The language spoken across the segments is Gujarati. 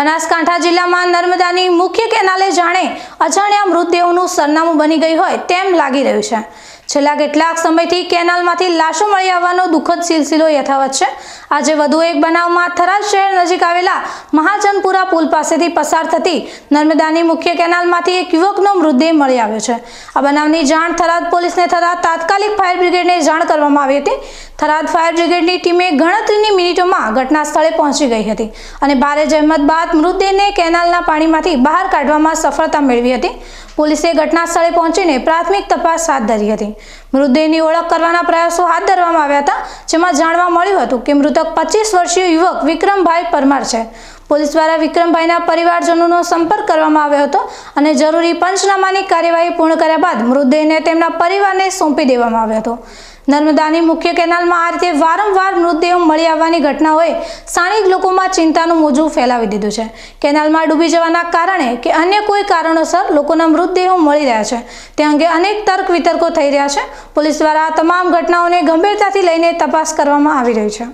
બનાસકાંઠા જિલ્લામાં નર્મદાની મુખ્ય કેનાલે જાણે અજાણ્યા મૃતદેહોનું સરનામું બની ગઈ હોય તેમ લાગી રહ્યું છે. છેલ્લા કેટલાક સમયથી કેનાલમાંથી લાશો મળી આવવાનો દુઃખદ સિલસિલો યથાવત છે. આજે વધુ એક બનાવમાં થરાદ શહેર નજીક આવેલા મહાજનપુરા પુલ પાસેથી પસાર થતી નર્મદાની મુખ્ય કેનાલમાંથી એક યુવકનો મૃતદેહ મળી આવ્યો છે. આ બનાવની જાણ થરાદ પોલીસને થતાં તાત્કાલિક ફાયર બ્રિગેડને જાણ કરવામાં આવી હતી. થરાદ ફાયર બ્રિગેડની ટીમે ગણતરીની મિનિટોમાં ઘટના સ્થળે પહોંચી ગઈ હતી અને ભારે જહેમત બાદ મૃતદેહને કેનાલના પાણીમાંથી બહાર કાઢવામાં સફળતા મેળવી હતી. પોલીસે ઘટના સ્થળે પહોંચીને પ્રાથમિક તપાસ હાથ ધરી હતી. મૃતદેહની ઓળખ કરવાના પ્રયાસો હાથ ધરવામાં આવ્યા હતા, જેમાં જાણવા મળ્યું હતું કે મૃતક પચીસ વર્ષીય યુવક વિક્રમભાઈ પરમાર છે. પોલીસ દ્વારા વિક્રમભાઈના પરિવારજનોનો સંપર્ક કરવામાં આવ્યો હતો અને જરૂરી પંચનામાની કાર્યવાહી પૂર્ણ કર્યા બાદ મૃતદેહને તેમના પરિવારને સોંપી દેવામાં આવ્યો હતો. નર્મદાની મુખ્ય કેનાલમાં આ રીતે વારંવાર મૃતદેહો મળી આવવાની ઘટનાઓએ સ્થાનિક લોકોમાં ચિંતાનું મોજું ફેલાવી દીધું છે. કેનાલમાં ડૂબી જવાના કારણે કે અન્ય કોઈ કારણોસર લોકોના મૃતદેહો મળી રહ્યા છે. તે અંગે અનેક તર્ક વિતર્કો થઈ રહ્યા છે. પોલીસ દ્વારા તમામ ઘટનાઓને ગંભીરતાથી લઈને તપાસ કરવામાં આવી રહી છે.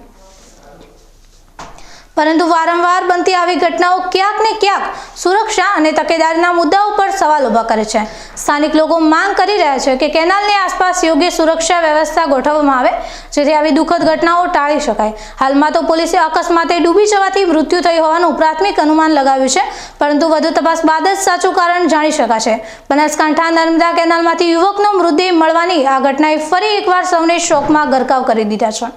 પરંતુ વારંવાર બનતી આવી ઘટનાઓ ક્યાંક ને ક્યાંક સુરક્ષા અને તકેદારીના મુદ્દાઓ પર સવાલ ઊભા કરે છે. સ્થાનિક લોકો માંગ કરી રહ્યા છે કે કેનાલની આસપાસ યોગ્ય સુરક્ષા વ્યવસ્થા ગોઠવવામાં આવે, જેથી આવી દુઃખદ ઘટનાઓ ટાળી શકાય. હાલમાં તો પોલીસે અકસ્માતે ડૂબી જવાથી મૃત્યુ થઈ હોવાનું પ્રાથમિક અનુમાન લગાવ્યું છે, પરંતુ વધુ તપાસ બાદ જ સાચું કારણ જાણી શકાશે. બનાસકાંઠા નર્મદા કેનાલમાંથી યુવકનો મૃતદેહ મળવાની આ ઘટનાએ ફરી એકવાર સૌને શોકમાં ગરકાવ કરી દીધા છે.